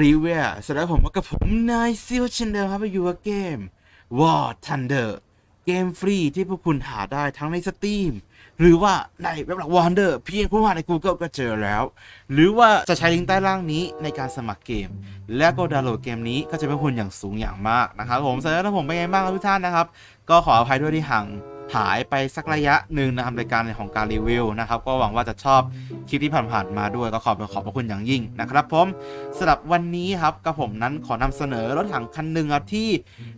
รีเวียสำหรับผมกับผมนายซิลเช่นเดิมครับอยู่กับเกม War Thunder เกมฟรีที่พวกคุณหาได้ทั้งใน Steam หรือว่าในเว็บหลัก War Thunder เพียงคุณหาใน Google ก็เจอแล้ว หรือว่าจะใช้ลิงก์ใต้ล่างนี้ในการสมัครเกม และก็ดาวน์โหลดเกมนี้ก็จะเป็นคุณอย่างสูงอย่างมากนะครับผมสำหรับผมเป็นไงบ้างครับทุกท่านนะครับ ก็ขออภัยด้วยที่ห่าง หายไปสักระยะหนึ่งนะครับในการของการรีวิวนะครับ ก็หวังว่าจะชอบคลิปที่ผ่านๆมาด้วยก็ขอบขอบพระคุณอย่างยิ่งนะครับผมสำหรับวันนี้ครับกับผมนั้นขอนำเสนอรถถังคันหนึ่งครับที่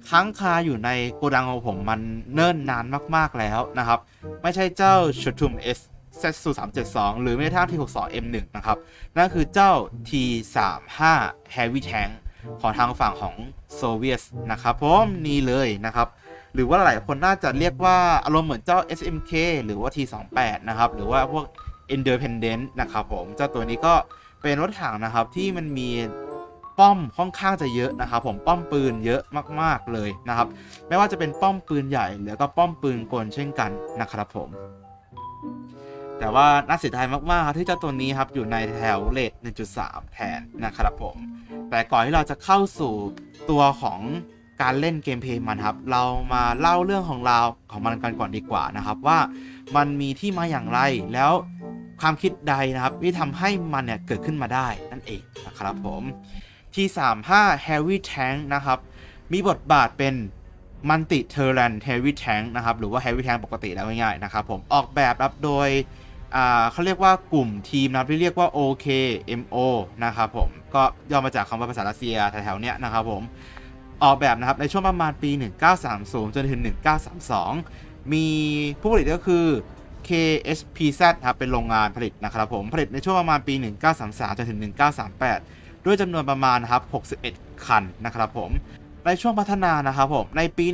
ค้างคาอยู่ในโกดังของผมมันเนิ่นนานมากๆแล้วนะครับ ไม่ใช่เจ้าชุดทุม S เซซู372 หรือไม่ใช่ท่า T62 M1 นะครับ นั่นคือเจ้า T35 Heavy Tank ของทางฝั่งของโซเวียตนะครับผมนี่เลยนะครับ หรือว่าหลายคนน่าจะเรียกว่าอารมณ์เหมือนเจ้า SMK หรือว่า T28 นะครับ หรือว่าพวก Independent นะครับผม เจ้าตัวนี้ก็เป็นรถถังนะครับที่มันมีป้อมค่อนข้างจะเยอะนะครับ ผมป้อมปืนเยอะมากๆเลยนะครับ ไม่ว่าจะเป็นป้อมปืนใหญ่หรือก็ป้อมปืนกลเช่นกันนะครับผม แต่ว่าน่าเสียดายมากๆครับที่เจ้าตัวนี้ครับอยู่ในแถวเลท1.3 แทนนะครับผม แต่ก่อนที่เราจะเข้าสู่ตัวของ การเล่นเกมเพลย์มันครับ เรามาเล่าเรื่องของเราวของมันกันก่อนดีกว่านะครับ ว่ามันมีที่มาอย่างไรแล้วความคิดใดนะครับที่ทำให้มันเนี่ยเกิดขึ้นมาได้นั่นเองนะครับผมที่35 Heavy Tank นะครับ มีบทบาทเป็นมันติเทอร์แลน Heavy Tank นะครับ หรือว่า Heavy Tank ปกติแล้วง่ายๆนะครับผมออกแบบครับโดยอ่าเขาเรียกว่ากลุ่มทีมนะครับที่เรียกว่า OKMO นะครับผม ก็ย่อมาจากคำว่าภาษารัสเซียแถวๆเนี้ยนะครับผม ออกแบบนะครับในช่วงประมาณปี 1930 จนถึง 1932 มีผู้ผลิตก็คือ KHPZ ครับเป็นโรงงานผลิตนะครับผมผลิตในช่วงประมาณปี 1933 จนถึง 1938 ด้วยจำนวนประมาณนะครับ61 คันนะครับผมในช่วงพัฒนานะครับผม ในปี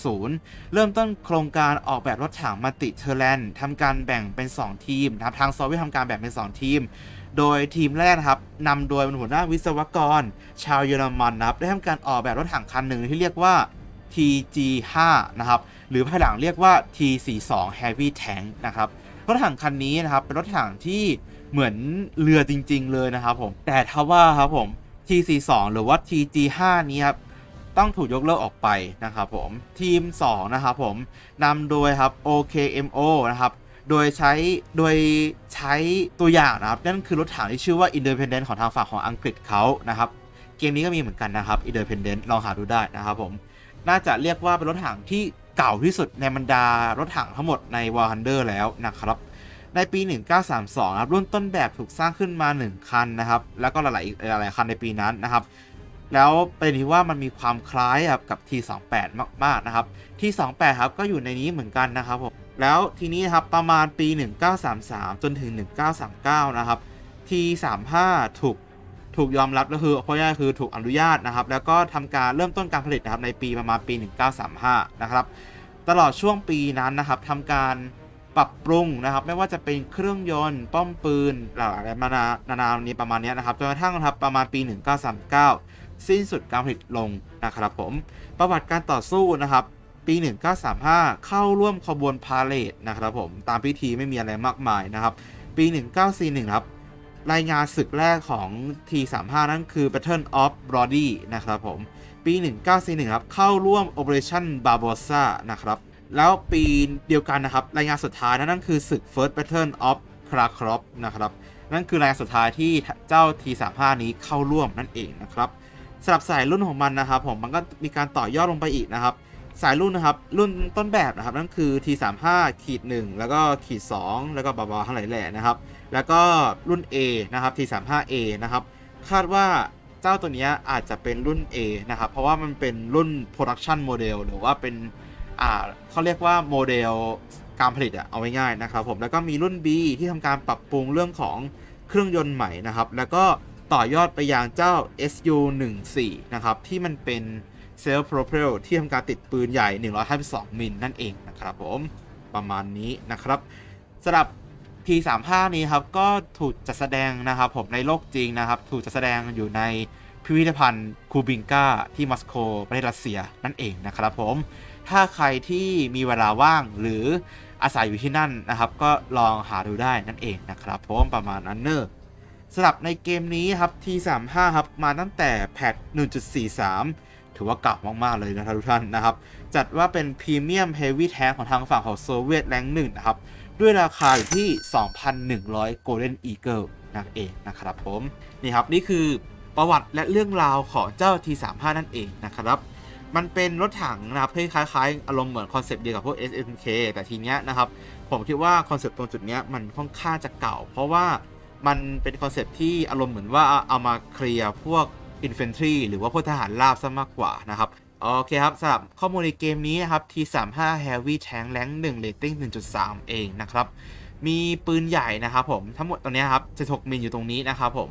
1930 เริ่มต้นโครงการออกแบบรถถังมาติเทอร์แลนด์ทำการแบ่งเป็น 2 ทีมนะครับทางโซเวียตทำการแบ่งเป็น 2 ทีม โดยทีมแรกนะครับนำโดยหัวหน้าวิศวกร ชาวเยอรมันนะครับได้ทำการออกแบบรถถังคันหนึ่งที่เรียกว่า TG5 นะครับหรือภายหลังเรียกว่า T42 Heavy Tank นะครับรถถังคันนี้นะครับเป็นรถถังที่เหมือนเรือจริง ๆ เลยนะครับผมแต่ถ้าว่าครับผม T42 หรือว่า TG5 นี้ครับต้องถูกยกเลิกออกไปนะครับผมทีม 2 นะครับผมนำโดยครับ OKMO นะครับ โดยใช้โดยใช้ตัวอย่างนะครับ นั่นคือรถถังที่ชื่อว่า Independent ของทางฝั่งของอังกฤษเขานะครับ เกมนี้ก็มีเหมือนกันนะครับ Independent ลองหาดูได้นะครับผม น่าจะเรียกว่าเป็นรถถังที่เก่าที่สุดในบรรดารถถังทั้งหมดใน War Thunder แล้วนะครับในปี 1932ครับรุ่นต้นแบบถูกสร้างขึ้นมา 1 คันนะครับ แล้วก็หลายๆอีกหลายๆคันในปีนั้นนะครับ แล้วเด็นที่ว่ามันมีความคล้ายกับกับ T28 มาก ๆ นะครับ T28 ครับก็อยู่ในนี้เหมือนกันนะครับผม แล้วทีนี้ครับประมาณปี 1933 จนถึง 1939 นะครับ T35 ถูกถูกยอมรับก็คือเพราะง่ายคือถูกอนุญาตนะครับ แล้วก็ทำการเริ่มต้นการผลิตนะครับในปีประมาณปี 1935 นะครับ ตลอดช่วงปีนั้นนะครับทำการปรับปรุงนะครับ ไม่ว่าจะเป็นเครื่องยนต์ป้อมปืนหลายๆนานานานานี้ประมาณนี้นะครับจนกระทั่งครับประมาณปี 1939 สิ้นสุดการผลิตลงนะครับผมประวัติการต่อสู้นะครับ ปี 1935 เข้าร่วมขบวนพาเลทนะครับผมตามพิธีไม่มีอะไรมากมายนะครับ ปี 1941 ครับรายงานศึกแรกของ T35 นั่นคือ Battle of Brody นะครับผม ปี 1941 ครับเข้าร่วม Operation Barbossa นะครับ แล้วปีเดียวกันนะครับ รายงานสุดท้ายนั่นคือศึก First Battle of Krakow นะครับ นั่นคือรายงานสุดท้ายที่เจ้า T35 นี้เข้าร่วมนั่นเองนะครับสำหรับสายรุ่นของมันนะครับผมมันก็มีการต่อยอดลงไปอีกนะครับ สายรุ่นนะครับ รุ่นต้นแบบนะครับนั่นคือ T35 ขีด1แล้วก็ขีด2แล้วก็บาบาทั้งหลายแหล่นะครับ แล้วก็รุ่น A นะครับ T35A นะครับ คาดว่าเจ้าตัวเนี้ยอาจจะเป็นรุ่น A นะครับ เพราะว่ามันเป็นรุ่น production model หรือว่าเป็นอ่าเขาเรียกว่าโมเดลการผลิตอะเอาง่ายๆนะครับผมแล้วก็มีรุ่น B ที่ทำการปรับปรุงเรื่องของเครื่องยนต์ใหม่นะครับ แล้วก็ต่อยอดไปยังเจ้า SU14 นะครับที่มันเป็น self propel ที่ทำการติดปืนใหญ่ 152 มิลนั่นเองนะครับผมประมาณนี้นะครับสำหรับ T35 นี้ครับก็ถูกจัดแสดงนะครับผมในโลกจริงนะครับ ถูกจัดแสดงอยู่ในพิพิธภัณฑ์คูบิงกาที่มอสโกประเทศรัสเซียนั่นเองนะครับผมถ้าใครที่มีเวลาว่างหรืออาศัยอยู่ที่นั่นนะครับ ก็ลองหาดูได้นั่นเองนะครับผมประมาณนั้นเนอะสำหรับในเกมนี้ครับ T35 ครับมาตั้งแต่แพท1.43 ถือว่าเก่ามากๆเลยนะครับทุกท่านนะครับ จัดว่าเป็นพรีเมียมเฮฟวี่แทงของทางฝั่งของโซเวียตแรงหนึ่งนะครับ ด้วยราคาอยู่ที่ 2,100 Golden Eagle นั่นเองนะครับผม นี่ครับ นี่คือประวัติและเรื่องราวของเจ้า T35 นั่นเองนะครับ มันเป็นรถถังนะครับคล้ายๆ อารมณ์เหมือนคอนเซปต์เดียวกับพวก SMK แต่ทีเนี้ยนะครับ ผมคิดว่าคอนเซปต์ตรงจุดเนี้ยมันค่อนข้างจะเก่า เพราะว่ามันเป็นคอนเซปต์ที่อารมณ์เหมือนว่าเอามาเคลียร์พวก Infantry หรือว่าพวกทหารราบซะมากกว่านะครับโอเคครับสำหรับข้อมูลในเกมนี้นะครับ T35 Heavy Tank Rank 1 Rating 1.3 เองนะครับ มีปืนใหญ่นะครับผมทั้งหมดตรงนี้ครับ76มิลอยู่ตรงนี้นะครับผม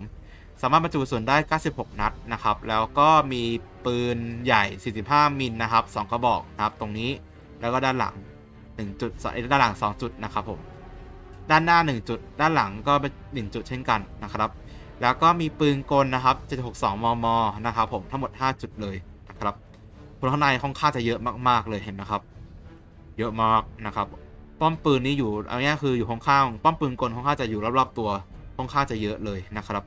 สามารถบรรจุกระสุนได้ 96 นัดนะครับ แล้วก็มีปืนใหญ่ 45 มิลนะครับ 2 กระบอกนะครับตรงนี้แล้วก็ด้านหลัง1จุดสองด้านหลัง 2 จุดนะครับผมด้านหน้า 1 จุด ด้านหลังก็เป็น1จุดเช่นกันนะครับ แล้วก็มีปืนกลนะครับ 762 มม นะครับผมทั้งหมด 5 จุดเลยนะครับคนข้างในค่อนข้างจะเยอะมากๆเลยเห็นไหมครับ เยอะมากนะครับ ป้อมปืนนี้อยู่เอาง่ายๆคืออยู่ข้างๆป้อมปืนกลค่อนข้างจะอยู่รอบๆตัวค่อนข้างจะเยอะเลยนะครับ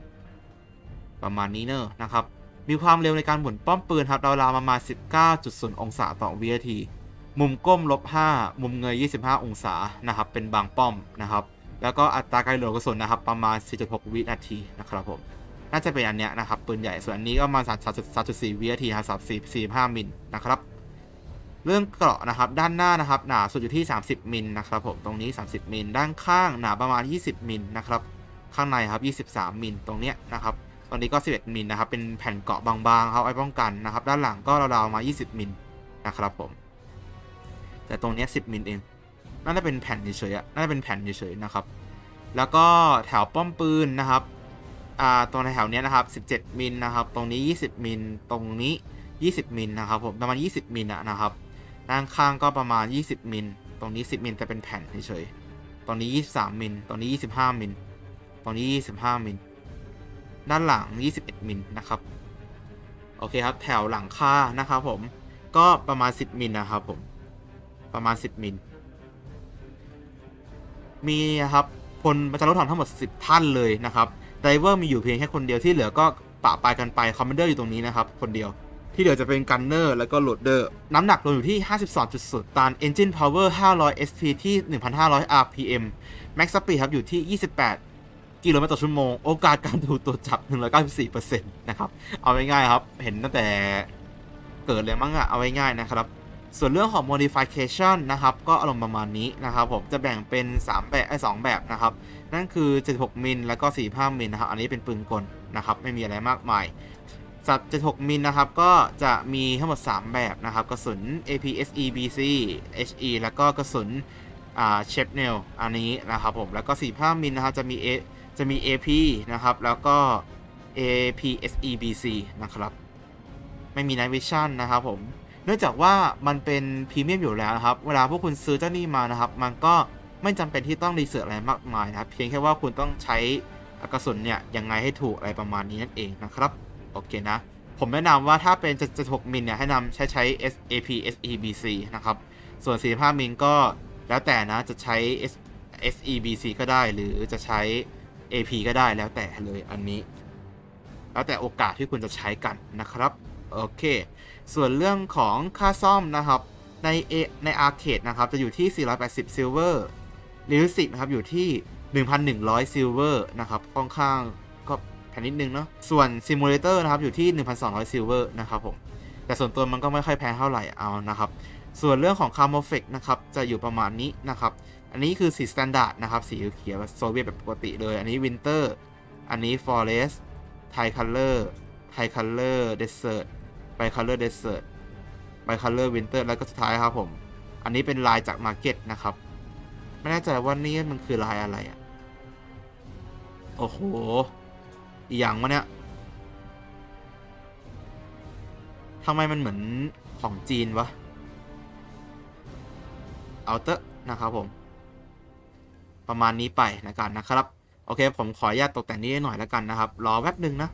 ประมาณนี้เนอะนะครับ มีความเร็วในการหมุนป้อมปืนครับราวๆประมาณ 19.0 องศาต่อวินาที มุมก้มลบ5มุมเงย 25 องศานะครับเป็นบางป้อมนะครับ แล้วก็อัตราการโหลดกระสุนนะครับประมาณ 4.6 วินาทีนะครับผม น่าจะเป็นอันเนี้ยนะครับปืนใหญ่ ส่วนอันนี้ก็ประมาณ3.4 วินาทีครับ3.45มิลนะครับ เรื่องเกราะนะครับด้านหน้านะครับหนาสุดอยู่ที่ 30 มิลนะครับผมตรงนี้ 30 มิลด้านข้างหนาประมาณ 20 มิลนะครับข้างในครับ 23 มิลตรงเนี้ยนะครับตอนนี้ก็ 11 มิลนะครับ เป็นแผ่นเกาะบางๆครับไว้ป้องกันนะครับ ด้านหลังก็ราวๆมา 20 มิลนะครับผม แต่ตรงเนี้ย10 มิลเอง น่าจะเป็นแผ่นเฉยๆน่าจะเป็นแผ่นเฉยๆนะครับ แล้วก็แถวป้อมปืนนะครับอ่าตรงในแถวเนี้ยนะครับ 17 มิลนะครับ ตรงนี้ 20 มิล ตรงนี้ 20 มิลนะครับผม ประมาณ 20 มิลอะนะครับ ด้านข้างก็ประมาณ 20 มิล ตรงนี้ 10 มิลแต่เป็นแผ่นเฉยๆตรงนี้ 23 มิล ตรงนี้ 25 มิล ตรงนี้ 25 มิล ด้านหลัง 21 มิลนะครับ โอเคครับ แถวหลังค่านะครับผม ก็ประมาณ 10 มิลนะครับผม ประมาณ 10 มิล มีนะครับพลประจำรถถังทั้งหมด 10 ท่านเลยนะครับไดเวอร์มีอยู่เพียงแค่คนเดียวที่เหลือก็ปะปายกันไปคอมมานเดอร์อยู่ตรงนี้นะครับคนเดียวที่เหลือจะเป็นกันเนอร์แล้วก็โหลดเดอร์น้ำหนักรวมอยู่ที่ 52.0 ตัน Engine Power 500 SP ที่ 1,500 RPM Max Speed ครับอยู่ที่ 28 กิโลเมตรต่อชั่วโมง โอกาสการถูกตัวจับ 194%นะครับ เอาง่ายๆครับ เห็นตั้งแต่เกิดเลยมั้งอะเอาง่ายๆนะครับ ส่วนเรื่องของ modification นะครับ ก็อารมณ์ประมาณนี้นะครับผมจะแบ่งเป็น 3 แบบไอ้2แบบนะครับ นั่นคือ 76 มิลแล้วก็ 45 มิลนะครับ อันนี้เป็นปืนกลนะครับ ไม่มีอะไรมากมายสับ76 มิลนะครับ ก็จะมีทั้งหมด 3 แบบนะครับ กระสุน APSE BC HE แล้วก็กระสุนอ่าเชฟเนลอันนี้นะครับผม แล้วก็ 45 มิลนะครับ จะมี A จะมี AP นะครับ แล้วก็ APSE BC นะครับ ไม่มี Night Vision นะครับผม เนื่องจากว่ามันเป็นพรีเมียมอยู่แล้วนะครับ เวลาพวกคุณซื้อเจ้านี่มานะครับ มันก็ไม่จำเป็นที่ต้องรีเสิร์ชอะไรมากมายนะครับ เพียงแค่ว่าคุณต้องใช้กระสุนเนี่ยยังไงให้ถูกอะไรประมาณนี้นั่นเองนะครับ โอเคนะ ผมแนะนำว่าถ้าเป็น76มิลเนี่ยให้นำใช้ใช้ SAP SEBC นะครับ ส่วน 45มิลก็แล้วแต่นะจะใช้ S SEBC ก็ได้หรือจะใช้ AP ก็ได้แล้วแต่เลยอันนี้ แล้วแต่โอกาสที่คุณจะใช้กันนะครับ โอเค ส่วนเรื่องของค่าซ่อมนะครับ ใน A ในอาร์เคดนะครับ จะอยู่ที่ 480 ซิลเวอร์ลิสิกนะครับ อยู่ที่ 1,100 ซิลเวอร์นะครับ ค่อนข้างก็แพงนิดนึงเนาะ ส่วนซิมูเลเตอร์นะครับ อยู่ที่ 1,200 ซิลเวอร์นะครับผม แต่ส่วนตัวมันก็ไม่ค่อยแพงเท่าไหร่เอานะครับ ส่วนเรื่องของคาร์โมเฟกนะครับ จะอยู่ประมาณนี้นะครับ อันนี้คือสีสแตนดาร์ดนะครับ สีเขียวโซเวียตแบบปกติเลย อันนี้วินเตอร์ อันนี้ฟอเรสไทคัลเลอร์ไทคัลเลอร์เดสเซอร์ ไบคัลเลอร์เดสเซอร์ไบคัลเลอร์วินเตอร์แล้วก็สุดท้ายครับผม อันนี้เป็นลายจากมาร์เก็ตนะครับ ไม่แน่ใจว่านี่มันคือลายอะไรอะ่ะ โอ้โหอีกอย่างวะเนี่ยทำไมมันเหมือนของจีนวะ เอาเตอะนะครับผม ประมาณนี้ไปนะกันนะครับ โอเค ผมขออนุญาตตกแต่งนี้หน่อยแล้วกันนะครับ รอแป๊บหนึ่งนะ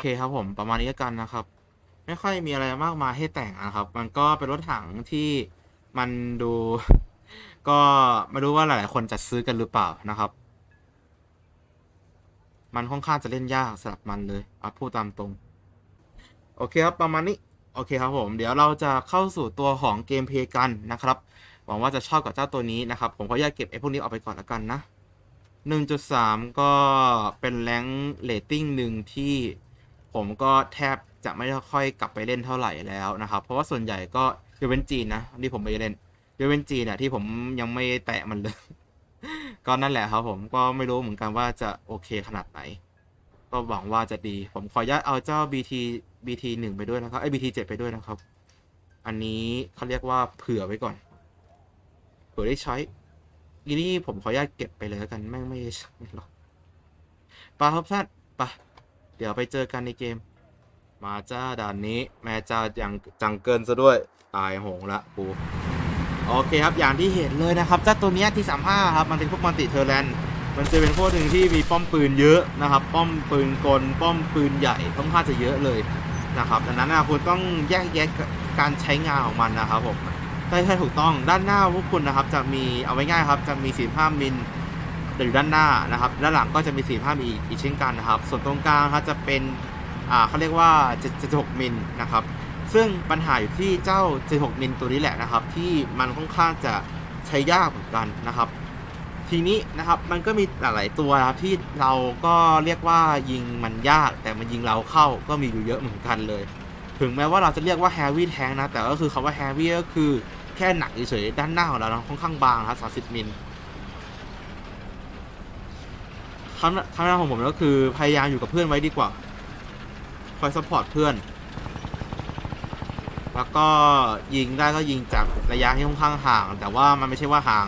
เคครับผมประมาณนี้แล้วกันนะครับ ไม่ค่อยมีอะไรมากมายให้แต่งนะครับ มันก็เป็นรถถังที่มันดู ก็ไม่รู้ว่าหลายๆคนจะซื้อกันหรือเปล่านะครับ มันค่อนข้างจะเล่นยากสำหรับมันเลยเอาพูดตามตรง โอเคครับประมาณนี้โอเคครับผมเดี๋ยวเราจะเข้าสู่ตัวของเกมเพลย์กันนะครับหวังว่าจะชอบกับเจ้าตัวนี้นะครับ ผมขออนุญาตเก็บไอ้พวกนี้ออกไปก่อนละกันนะ 1.3 ก็เป็นแรงเรตติ้งหนึ่งที่ ผมก็แทบจะไม่ค่อยกลับไปเล่นเท่าไหร่แล้วนะครับ เพราะว่าส่วนใหญ่ก็ยกเว้นจีนนะที่ผมไม่ได้เล่นยกเว้นจีนเนี่ยที่ผมยังไม่แตะมันเลย ก็นั่นแหละครับผมก็ไม่รู้เหมือนกันว่าจะโอเคขนาดไหน ก็หวังว่าจะดี ผมขออนุญาตเอาเจ้า BT BT 1ไปด้วยนะครับไอ้ BT 7ไปด้วยนะครับ อันนี้เขาเรียกว่าเผื่อไว้ก่อน เผื่อได้ใช้อีนี่ผมขออนุญาตเก็บไปเลยแล้วกันแม่งไม่ใช้หรอกไปครับท่านไป เดี๋ยวไปเจอกันในเกม มาจ้าด่านนี้ แม่จ้ายังจังเกินซะด้วย ตายโหงละกูโอเคครับ อย่างที่เห็นเลยนะครับเจ้าตัวนี้ที่สามห้าครับ มันเป็นพวกมัลติเทอร์แลนด์มันจะเป็นพวกหนึ่งที่มีป้อมปืนเยอะนะครับ ป้อมปืนกล ป้อมปืนใหญ่ค่อนข้างจะเยอะเลยนะครับดังนั้นนะคุณต้องแยกแยะการใช้งานของมันนะครับผมใช่ใช่ถูกต้องด้านหน้าพวกคุณนะครับจะมีเอาไว้ง่ายครับจะมี 45 มิล อยู่ด้านหน้านะครับด้านหลังก็จะมี45มิลอีกอีกเช่นกันนะครับ ส่วนตรงกลางครับจะเป็นอ่าเขาเรียกว่า76มิลนะครับซึ่งปัญหาอยู่ที่เจ้า76มิลตัวนี้แหละนะครับ ที่มันค่อนข้างจะใช้ยากเหมือนกันนะครับ ทีนี้นะครับมันก็มีหลายๆตัวครับที่เราก็เรียกว่ายิงมันยาก แต่มันยิงเราเข้าก็มีอยู่เยอะเหมือนกันเลย ถึงแม้ว่าเราจะเรียกว่า heavy tank นะแต่ก็คือคำว่า heavy ก็คือแค่หนักเฉยๆด้านหน้าของเราค่อนข้างบางครับ30มิล คำคำแนะนำของผมก็คือพยายามอยู่กับเพื่อนไว้ดีกว่า คอยซัพพอร์ตเพื่อน แล้วก็ยิงได้ก็ยิงจากระยะที่ค่อนข้างห่าง แต่ว่ามันไม่ใช่ว่าห่าง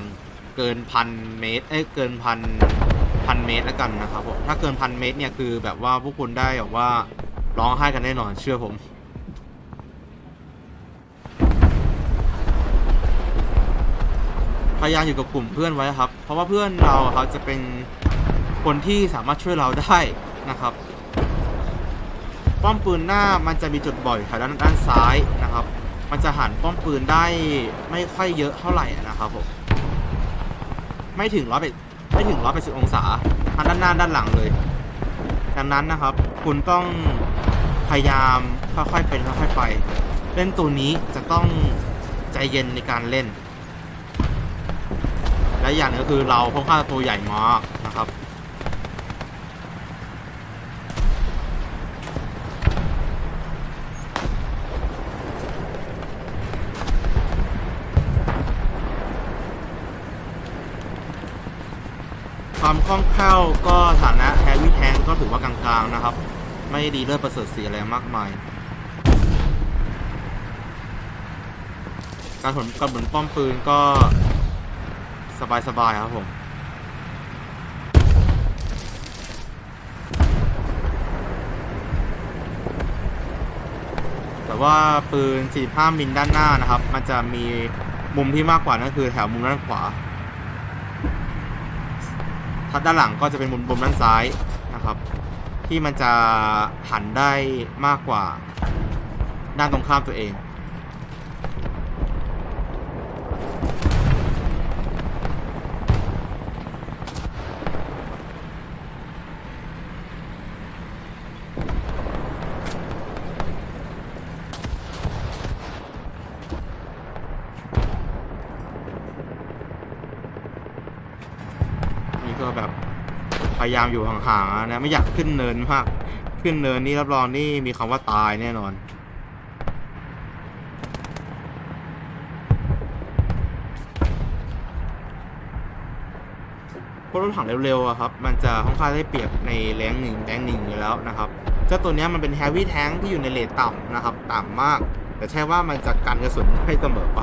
เกินพันเมตร เอ้ยเกินพันพันเมตรแล้วกันนะครับผมถ้าเกินพันเมตรเนี่ยคือแบบว่าพวกคุณได้แบบว่าร้องไห้กันแน่นอนเชื่อผมพยายามอยู่กับกลุ่มเพื่อนไว้ครับ เพราะว่าเพื่อนเราครับจะเป็น คนที่สามารถช่วยเราได้นะครับ ป้อมปืนหน้ามันจะมีจุดบ่อยแถวด้านด้านซ้ายนะครับ มันจะหันป้อมปืนได้ไม่ค่อยเยอะเท่าไหร่นะครับผมไม่ถึงร้อยไม่ถึงร้อยแปดสิบองศาทางด้านหน้าด้านหลังเลย ดังนั้นนะครับ คุณต้องพยายามค่อยๆเป็นค่อยๆไป เล่นตัวนี้จะต้องใจเย็นในการเล่น และอย่างหนึงก็คือเราค่อนข้างตัวใหญ่มากนะ ครับความคล่องแคล่วก็ฐานะแฮร์รี่แทงก็ถือว่ากลางๆนะครับ ไม่ดีเลิศประเสริฐสีอะไรมากมาย การผลการหมุนป้อมปืนก็สบายๆครับผมแต่ว่าปืน 45 มิลด้านหน้านะครับ มันจะมีมุมที่มากกว่านั่นคือแถวมุมด้านขวา ทัดด้านหลังก็จะเป็นมุมบมด้านซ้ายนะครับ ที่มันจะหันได้มากกว่าด้านตรงข้ามตัวเอง ก็แบบพยายามอยู่ห่างๆนะไม่อยากขึ้นเนินมากขึ้นเนินนี่รับรองนี่มีคำว่าตายแน่นอนพวกรถถังเร็วๆอะครับ มันจะค่อนข้างได้เปรียบในแรงหนึ่งแรงหนึ่งอยู่แล้วนะครับ เจ้าตัวนี้มันเป็นแฮร์วี่แท้งที่อยู่ในเลทต่ำนะครับ ต่ำมาก แต่ใช่ว่ามันจะกันกระสุนให้เสมอไป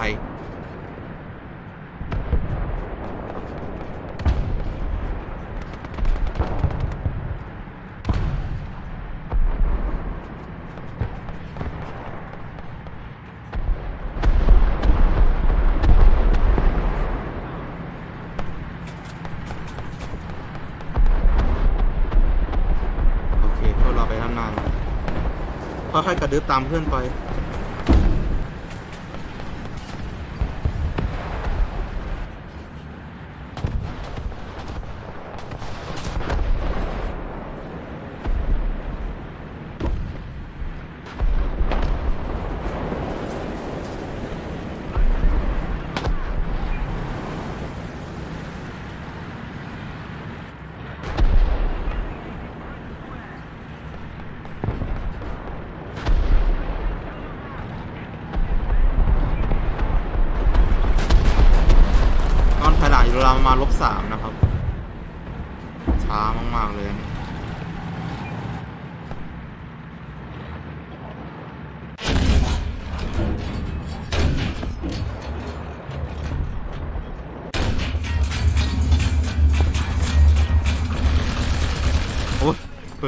ค่อยๆกระดึบตามเพื่อนไป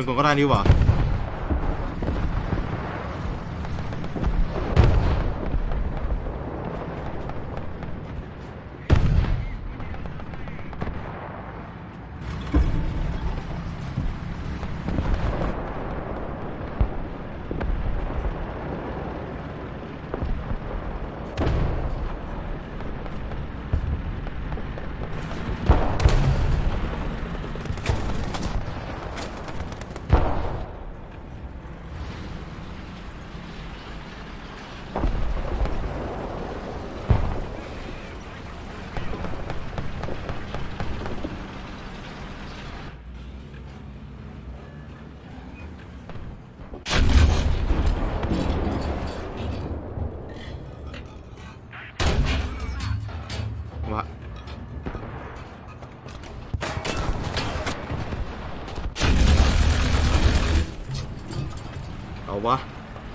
อ้ยปืนก็ได้นี่หว่า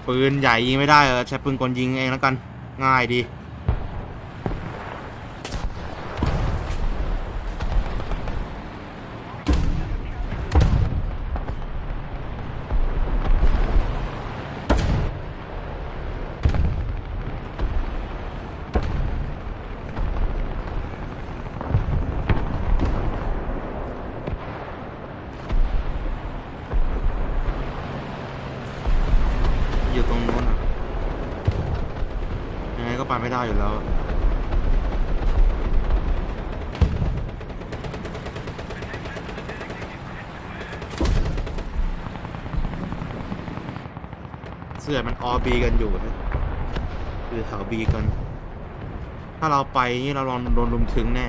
ปืนใหญ่ยิงไม่ได้เออใช้ปืนกลยิงเองแล้วกัน ง่ายดี อยู่ตรงนู้นอะยังไงก็ไปไม่ได้อยู่แล้ว เสื้อมันออบีกันอยู่นะคือแถวบีกัน ถ้าเราไปนี่เราลองโดนลุมถึงแน่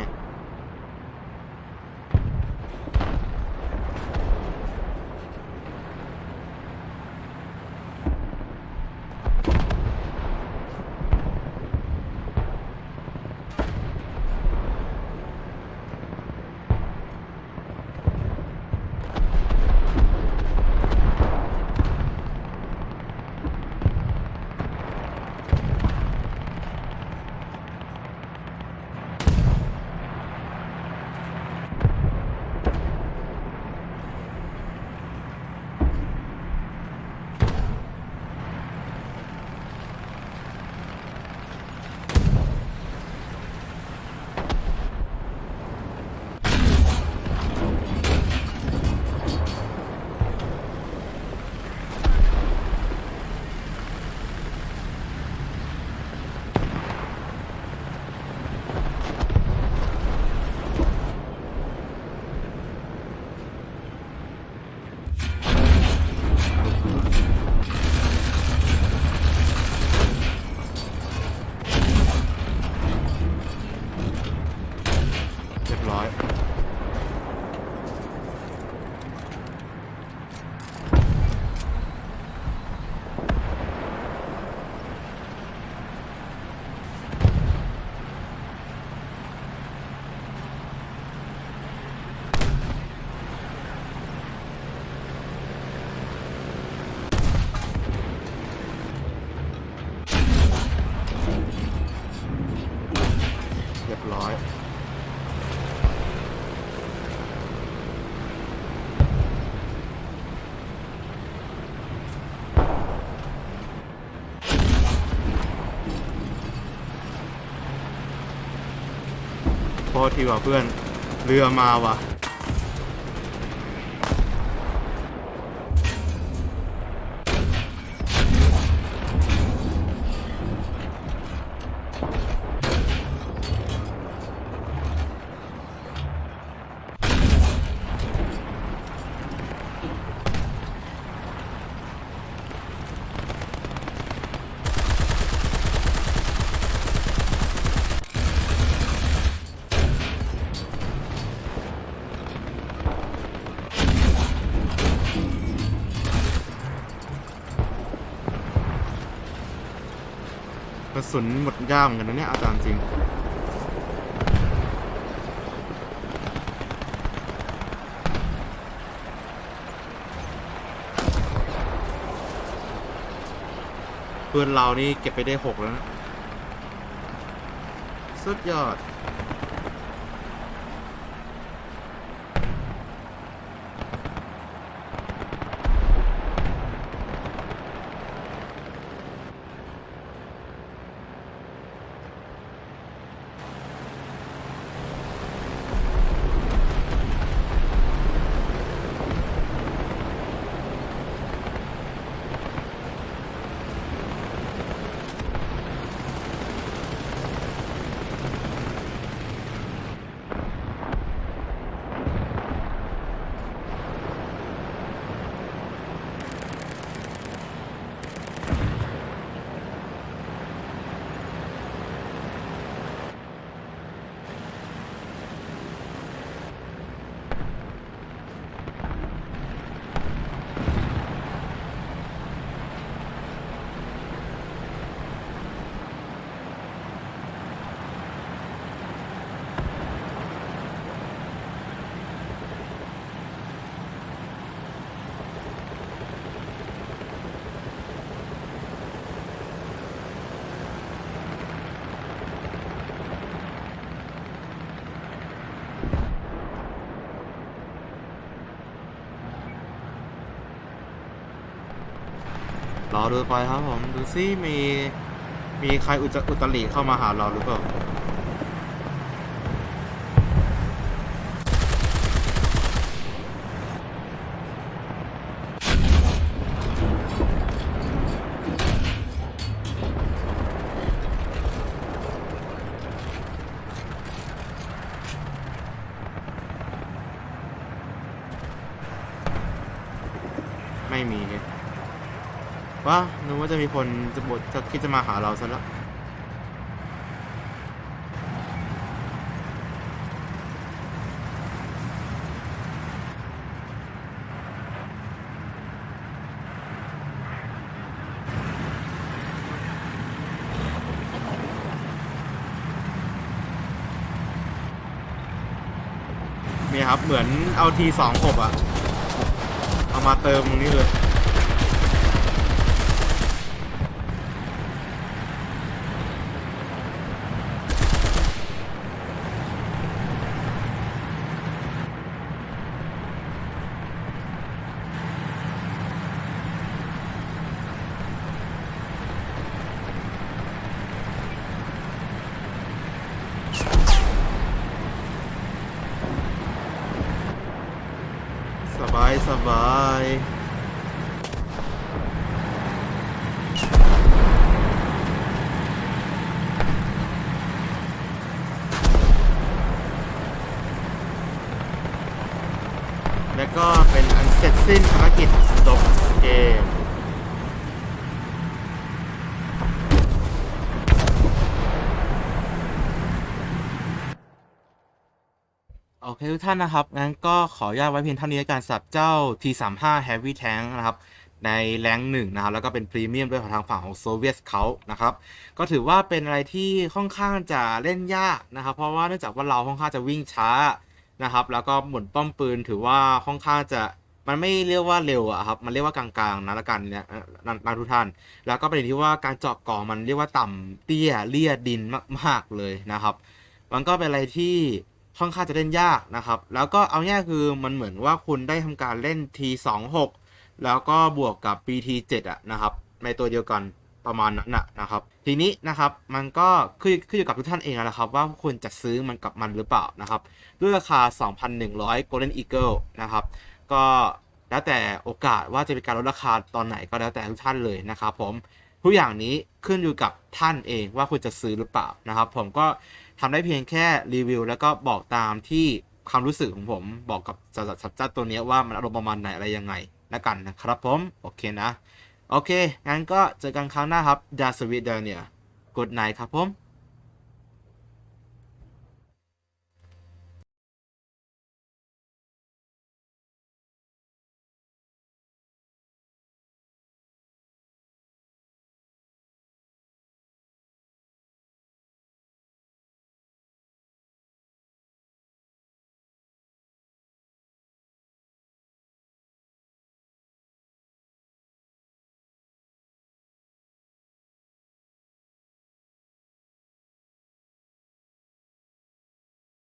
เรียบร้อย ษทีว่ะเพื่อน เรือมาว่ะ สุนหมดย่ามเหมือนกันนะเนี่ยอาจารย์จริงปืนเรานี่เก็บไปได้หกแล้วนะ สุดยอด ดูไปครับผม ดูซิมี มีใครอุจอุตริเข้ามาหาเราหรือเปล่า ว่านึกว่าจะมีคนจะบดจะคิดจะมาหาเราซะแล้วมีครับ เหมือนเอาทีสองหกอะเอามาเติมตรงนี้เลย สบายสบายและก็เป็นอันเสร็จสิ้นภารกิจจบเกม โอเค ทุกท่านนะครับ งั้นก็ขออนุญาตไว้เพียงเท่านี้ในการสับเจ้า T35 Heavy Tank นะครับ ในแรงหนึ่งนะครับ แล้วก็เป็นพรีเมียมด้วยของทางฝั่งของโซเวียตเขานะครับ ก็ถือว่าเป็นอะไรที่ค่อนข้างจะเล่นยากนะครับ เพราะว่าเนื่องจากว่าเราค่อนข้างจะวิ่งช้านะครับ แล้วก็หมุนป้อมปืนถือว่าค่อนข้างจะมันไม่เรียกว่าเร็วอะครับ มันเรียกว่ากลางๆนะละกันเนี่ยนะนะทุกท่าน แล้วก็ประเด็นที่ว่าการเจาะก่อมันเรียกว่าต่ำเตี้ยเลี่ยดินมาก ๆเลยนะครับ มันก็เป็นอะไรที่ ค่อนข้างจะเล่นยากนะครับ แล้วก็เอาง่ายคือมันเหมือนว่าคุณได้ทำการเล่น T26 แล้วก็บวกกับ BT7 อะนะครับ ในตัวเดียวกันประมาณนั้นนะนะครับ ทีนี้นะครับมันก็ขึ้นขึ้นอยู่กับทุกท่านเองนะครับ ว่าคุณจะซื้อมันกับมันหรือเปล่านะครับ ด้วยราคา 2,100 Golden Eagle นะครับ ก็แล้วแต่โอกาสว่าจะเป็นการลดราคาตอนไหนก็แล้วแต่ทุกท่านเลยนะครับ ผมทุกอย่างนี้ขึ้นอยู่กับท่านเองว่าคุณจะซื้อหรือเปล่านะครับ ผมก็ ทำได้เพียงแค่รีวิว แล้วก็บอกตามที่ความรู้สึกของผมบอกกับสัตว์สัตว์ตัวนี้ว่ามันอารมณ์ประมาณไหนอะไรยังไงแล้วกันนะครับผม โอเคนะ โอเค งั้นก็เจอกันครั้งหน้าครับดาสวิดเดเนียกดไนครับผม